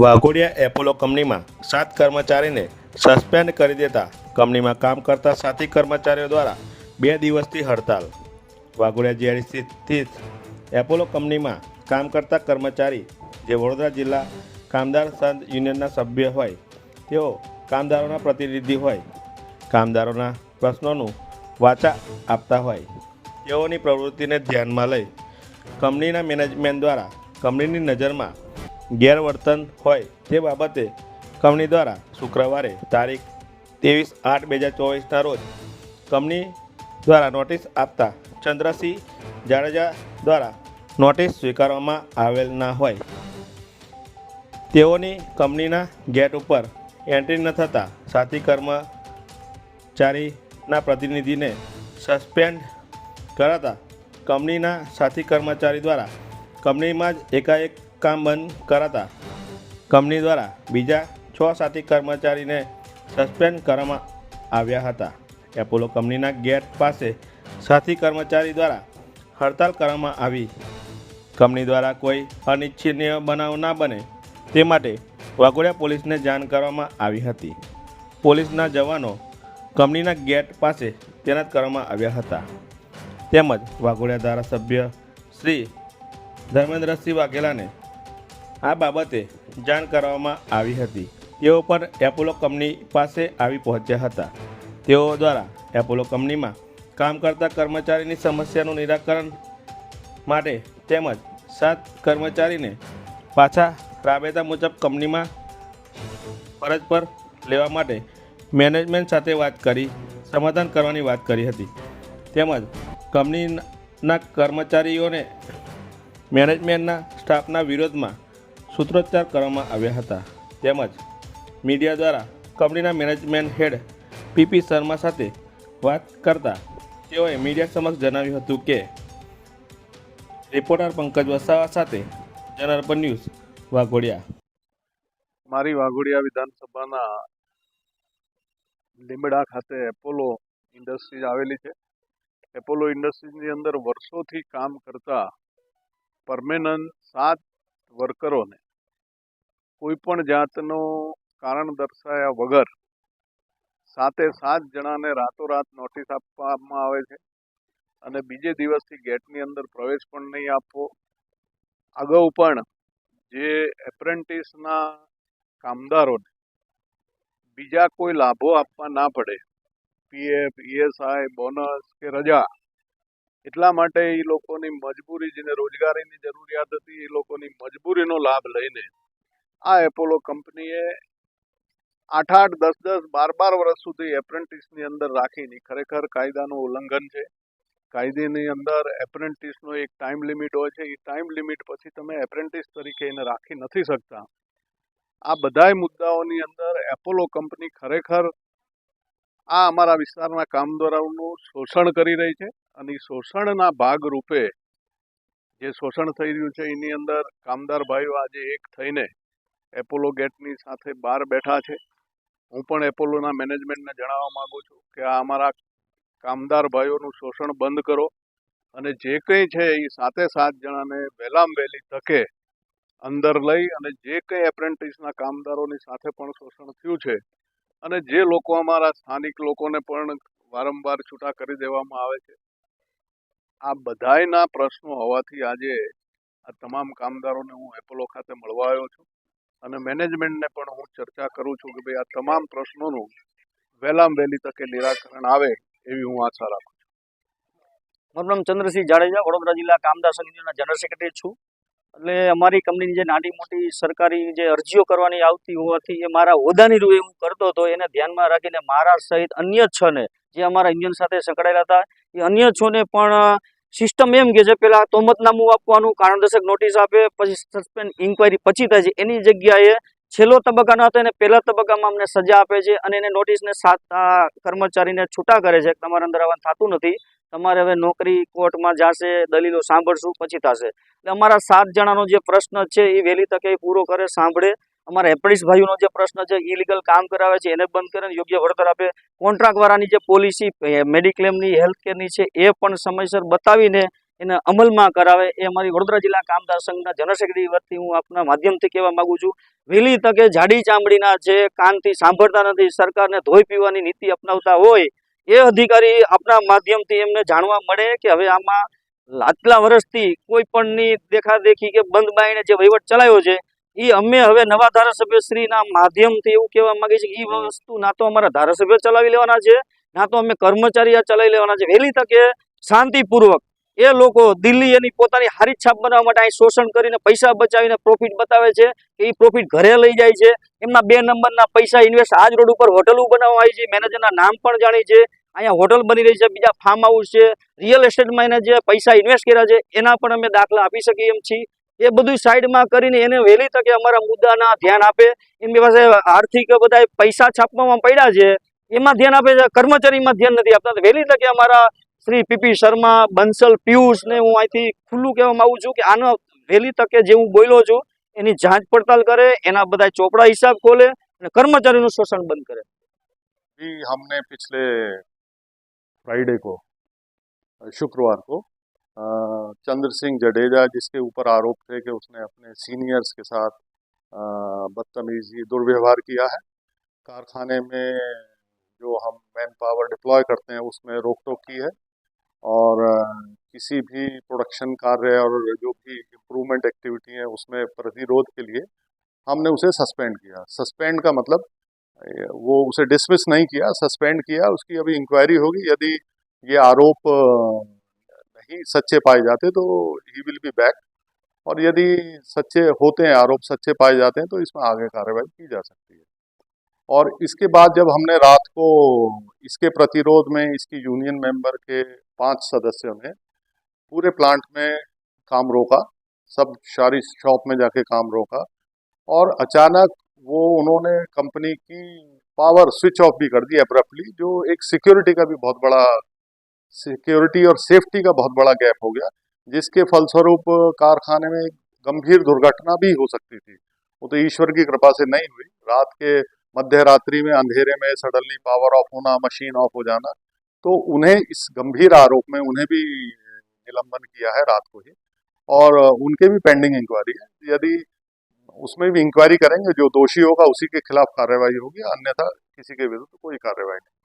Waghodia Apollo કંપનીમાં સાત કર્મચારીને સસ્પેન્ડ કરી દેતા કંપનીમાં કામ કરતા સાથી કર્મચારીઓ દ્વારા બે દિવસથી હડતાલ. વાઘોડિયા જીઆઈડીસી સ્થિત એપોલો કંપનીમાં કામ કરતા કર્મચારી જે વડોદરા જિલ્લા કામદાર સંઘ યુનિયનના સભ્ય હોય, તેઓ કામદારોના પ્રતિનિધિ હોય, કામદારોના પ્રશ્નોનું વાચા આપતા હોય. તેઓની પ્રવૃત્તિને ધ્યાનમાં લઈ કંપનીના મેનેજમેન્ટ દ્વારા કંપનીની નજરમાં ગેરવર્તન હોય તે બાબતે કંપની દ્વારા શુક્રવારે તારીખ ત્રેવીસ આઠ બે હજાર ચોવીસના રોજ કંપની દ્વારા નોટિસ આપતા ચંદ્રસિંહ જાડેજા દ્વારા નોટિસ સ્વીકારવામાં આવેલ ના હોય. તેઓની કંપનીના ગેટ ઉપર એન્ટ્રી ન થતાં સાથી કર્મચારીના પ્રતિનિધિને સસ્પેન્ડ કરાતા કંપનીના સાથી કર્મચારી દ્વારા કંપનીમાં જ એકાએક કામ બંધ કરાતા. કંપની દ્વારા બીજા છ સાથી કર્મચારીને સસ્પેન્ડ કરવામાં આવ્યા હતા. એપોલો કંપનીના ગેટ પાસે સાથી કર્મચારી દ્વારા હડતાલ કરવામાં આવી. કંપની દ્વારા કોઈ અનિચ્છનીય બનાવ ના બને તે માટે વાઘોડિયા પોલીસને જાણ કરવામાં આવી હતી. પોલીસના જવાનો કંપનીના ગેટ પાસે તૈનાત કરવામાં આવ્યા હતા. તેમજ વાઘોડિયા ધારાસભ્ય શ્રી ધર્મેન્દ્રસિંહ વાઘેલાને આ બાબતે જાણ કરવામાં આવી હતી. તેઓ પણ એપોલો કંપની પાસે આવી પહોંચ્યા હતા. તેઓ દ્વારા એપોલો કંપનીમાં કામ કરતા કર્મચારીની સમસ્યાનું નિરાકરણ માટે તેમજ સાત કર્મચારીને પાછા રાબેતા મુજબ કંપનીમાં ફરજ પર લેવા માટે મેનેજમેન્ટ સાથે વાત કરી, સમાધાન કરવાની વાત કરી હતી. તેમજ કંપનીના કર્મચારીઓને મેનેજમેન્ટના સ્ટાફના વિરોધમાં સૂત્રોચ્ચાર કરવામાં આવ્યા હતા. તેમજ મીડિયા દ્વારા કંપનીના મેનેજમેન્ટ હેડ પીપી શર્મા સાથે વાત કરતા તેઓએ મીડિયા સમક્ષ જણાવ્યું હતું કે, રિપોર્ટર પંકજ વસાવા સાથે જનાર્પણ ન્યૂઝ વાઘોડિયા. મારી વાઘોડિયા વિધાનસભાના લીમડા ખાતે એપોલો ઇન્ડસ્ટ્રીઝ આવેલી છે. એપોલો ઇન્ડસ્ટ્રીઝની અંદર વર્ષોથી કામ કરતા પરમેનન્ટ સાત વર્કરોને કોઈ પણ જાતનો કારણ દર્શાયા વગર સાતે સાત જણાને રાતોરાત નોટિસ આપવામાં આવે છે અને બીજે દિવસથી ગેટની અંદર પ્રવેશ પણ નહીં આપવો. અગાઉ પણ જે એપ્રેન્ટિસના કામદારોને બીજા કોઈ લાભો આપવા ના પડે પીએફ ઈએસઆઈ બોનસ કે રજા, એટલા માટે એ લોકોની મજબૂરી જેને રોજગારીની જરૂરિયાત હતી એ લોકોની મજબૂરીનો લાભ લઈને આ એપોલો કંપનીએ આઠ આઠ, દસ દસ, બાર બાર વર્ષ સુધી એપ્રેન્ટિસની અંદર રાખીને, ખરેખર કાયદાનું ઉલ્લંઘન છે. કાયદેની અંદર એપ્રેન્ટિસનો એક ટાઈમ લિમિટ હોય છે. એ ટાઈમ લિમિટ પછી તમે એપ્રેન્ટિસ તરીકે એને રાખી નથી શકતા. આ બધાય મુદ્દાઓની અંદર એપોલો કંપની ખરેખર આ અમારા વિસ્તારના કામદારોનું શોષણ કરી રહી છે અને શોષણના ભાગ રૂપે જે શોષણ થઈ રહ્યું છે એની અંદર કામદાર ભાઈઓ આજે એક થઈને એપોલો ગેટની સાથે બહાર બેઠા છે. હું પણ એપોલોના મેનેજમેન્ટને જણાવવા માંગુ છું કે આ અમારા કામદાર ભાઈઓનું શોષણ બંધ કરો અને જે કંઈ છે એ સાતે સાત જણાને વહેલામ વહેલી તકે અંદર લઈ અને જે કંઈ એપ્રેન્ટિસના કામદારોની સાથે પણ શોષણ થયું છે અને જે લોકો અમારા સ્થાનિક લોકોને પણ વારંવાર છૂટા કરી દેવામાં આવે છે, આ બધાયના પ્રશ્નો હોવાથી આજે આ તમામ કામદારોને હું એપોલો ખાતે મળવા આવ્યો છું. અને મેનેજમેન્ટને પણ હું ચર્ચા કરું છું કે ભાઈ આ તમામ પ્રશ્નોનું વહેલામ વહેલી તકે નિરાકરણ આવે એવી હું આશા રાખું મારું નામ ચંદ્રસિંહ જાડેજા, વડોદરા જિલ્લા કામદાર સમિતિના જનરલ સેક્રેટરી છું. એટલે અમારી કંપનીની જે નાની મોટી સરકારી જે અરજીઓ કરવાની આવતી હોવાથી એ મારા હોદાની રૂએ હું કરતો હતો. એને ધ્યાનમાં રાખીને મારા સહિત અન્ય છ ને જે અમારા ઇન્જિન સાથે સંકળાયેલા હતા, એ અન્ય છોને પણ સિસ્ટમ એમ કે છે, પેલા તોમતનામું આપવાનું, કારણદર્શક નોટિસ આપે, પછી સસ્પેન્ડ ઇન્કવાયરી પછી થાય છે. એની જગ્યાએ છેલ્લો તબક્કાનો હતો એને પહેલા તબક્કામાં અમને સજા આપે છે અને એને નોટિસને સાત કર્મચારીને છૂટા કરે છે. તમારા અંદર આવવાનું થતું નથી. તમારે હવે નોકરી કોર્ટમાં જશે, દલીલો સાંભળશું, પછી થશે. એટલે અમારા સાત જણાનો જે પ્રશ્ન છે, એ વહેલી તકે પૂરો કરે, સાંભળે. અમારા એપ્રેન્ટિસ ભાઈઓનો જે પ્રશ્ન છે ઇલીગલ કામ કરાવે છે, એને બંધ કરીને યોગ્ય વળતર આપે. કોન્ટ્રાક્ટવાળાની જે પોલિસી મેડિક્લેમની હેલ્થકેરની છે, એ પણ સમયસર બતાવીને એને અમલમાં કરાવે. એ અમારી વડોદરા જિલ્લા કામદાર સંઘના જનસેક્રેટરી સેક્રેટરી વતી હું આપના માધ્યમથી કહેવા માંગુ છું. વહેલી તકે જાડી ચામડીના જે કાનથી સાંભળતા નથી, સરકારને ધોઈ પીવાની નીતિ અપનાવતા હોય, એ અધિકારી આપના માધ્યમથી એમને જાણવા મળે કે હવે આમાં આટલા વર્ષથી કોઈ પણની દેખાદેખી કે બંધ બાઈને જે વહીવટ ચલાવ્યો છે એ અમે હવે નવા ધારાસભ્યશ્રીના માધ્યમથી એવું કહેવા માંગે છે કે એ વસ્તુ ના તો અમારા ધારાસભ્ય ચલાવી લેવાના છે, ના તો અમે કર્મચારી આ ચલાવી લેવાના છે. વહેલી તકે શાંતિપૂર્વક એ લોકો દિલ્હી એની પોતાની હારી છાપ બનાવવા માટે અહીં શોષણ કરીને પૈસા બચાવીને પ્રોફિટ બતાવે છે કે એ પ્રોફિટ ઘરે લઈ જાય છે. એમના બે નંબરના પૈસા ઇન્વેસ્ટ આજ રોડ ઉપર હોટલો બનાવવા આવી છે. મેનેજરના નામ પણ જાણી છે. અહીંયા હોટલ બની રહી છે, બીજા ફાર્મ હાઉસ છે રિયલ એસ્ટેટમાં એને જે પૈસા ઇન્વેસ્ટ કર્યા છે, એના પણ અમે દાખલા આપી શકીએ એમ છીએ. એ બધું સાઈડમાં કરીને એને વહેલી તકે અમારા મુદ્દાના ધ્યાન આપે એમની પાસે આર્થિક બધા પૈસા છાપવામાં પડ્યા છે એમાં ધ્યાન આપે છે કર્મચારીમાં ધ્યાન નથી આપતા તો વહેલી તકે અમારા શ્રી પીપી શર્મા બંસલ પિયુષ ને હું અહીંથી ખુલ્લું કહેવા માંગુ છું કે આનો વહેલી તકે જે હું બોલ્યો છું એની જાંચ પડતાલ કરે એના બધા ચોપડા હિસાબ ખોલે અને કર્મચારીનું શોષણ બંધ કરે भी हमने पिछले फ्राइडे को शुक्रवार को अ, चंद्र सिंह जडेजा, जिसके ऊपर आरोप थे कि उसने अपने सीनियर्स के साथ बदतमीजी, दुर्व्यवहार किया है। कारखाने में जो हम मैन पावर डिप्लॉय करते हैं, उसमें रोक टोक की है और किसी भी प्रोडक्शन कार्य और जो भी इम्प्रूवमेंट एक्टिविटी है, उसमें प्रतिरोध के लिए हमने उसे सस्पेंड किया। सस्पेंड का मतलब वो उसे डिसमिस नहीं किया सस्पेंड किया, उसकी अभी इंक्वायरी होगी। यदि ये आरोप नहीं सच्चे पाए जाते तो ही विल बी बैक और यदि सच्चे होते हैं, आरोप सच्चे पाए जाते हैं तो इसमें आगे कार्रवाई की जा सकती है। और इसके बाद जब हमने रात को इसके प्रतिरोध में, इसकी यूनियन मेंबर के पाँच सदस्यों ने पूरे प्लांट में काम रोका, सब सारी शॉप में जाके काम रोका, और अचानक वो उन्होंने कंपनी की पावर स्विच ऑफ़ भी कर दी अब्रप्टली जो एक सिक्योरिटी का भी बहुत बड़ा सिक्योरिटी और सेफ्टी का बहुत बड़ा गैप हो गया, जिसके फलस्वरूप कारखाने में गंभीर दुर्घटना भी हो सकती थी। वो तो ईश्वर की कृपा से नहीं हुई। रात के मध्य रात्रि में अंधेरे में सडनली पावर ऑफ़ होना मशीन ऑफ़ हो जाना तो उन्हें इस गंभीर आरोप में उन्हें भी निलंबन किया है रात को ही। और उनके भी पेंडिंग इंक्वायरी है। यदि उसमें भी इंक्वायरी करेंगे, जो दोषी होगा उसी के खिलाफ कार्रवाई होगी, अन्यथा किसी के विरुद्ध कोई कार्रवाई नहीं।